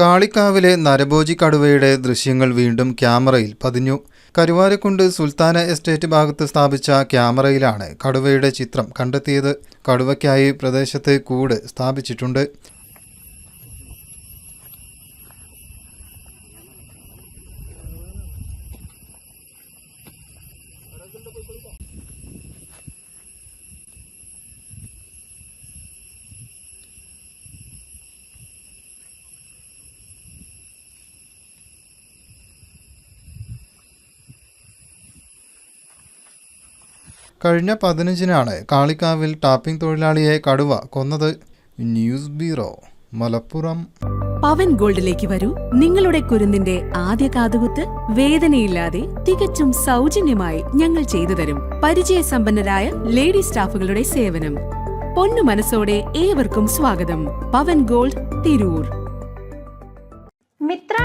കാളിക്കാവിലെ നരഭോജി കടുവയുടെ ദൃശ്യങ്ങൾ വീണ്ടും ക്യാമറയിൽ പതിഞ്ഞു. കരുവാരക്കുണ്ട് സുൽത്താന എസ്റ്റേറ്റ് ഭാഗത്ത് സ്ഥാപിച്ച ക്യാമറയിലാണ് കടുവയുടെ ചിത്രം കണ്ടെത്തിയത്. കടുവയ്ക്കായി പ്രദേശത്ത് കൂട് സ്ഥാപിച്ചിട്ടുണ്ട്. കഴിഞ്ഞ പതിനഞ്ചിനാണ് കാളിക്കാവിൽ ടാപ്പിംഗ് തൊഴിലാളിയെ കടുവ കൊന്നത്. News bureau Malappuram. പവൻ ഗോൾഡിലേക്ക് വരൂ. നിങ്ങളുടെ കുരുന്നിന്റെ ആദ്യ കാതുകുത്ത് വേദനയില്ലാതെ തികച്ചും സൗജന്യമായി ഞങ്ങൾ ചെയ്തു തരും. പരിചയസമ്പന്നരായ ലേഡി സ്റ്റാഫുകളുടെ സേവനം. പൊന്നു മനസ്സോടെ ഏവർക്കും സ്വാഗതം. പവൻ ഗോൾഡ് തിരൂർ.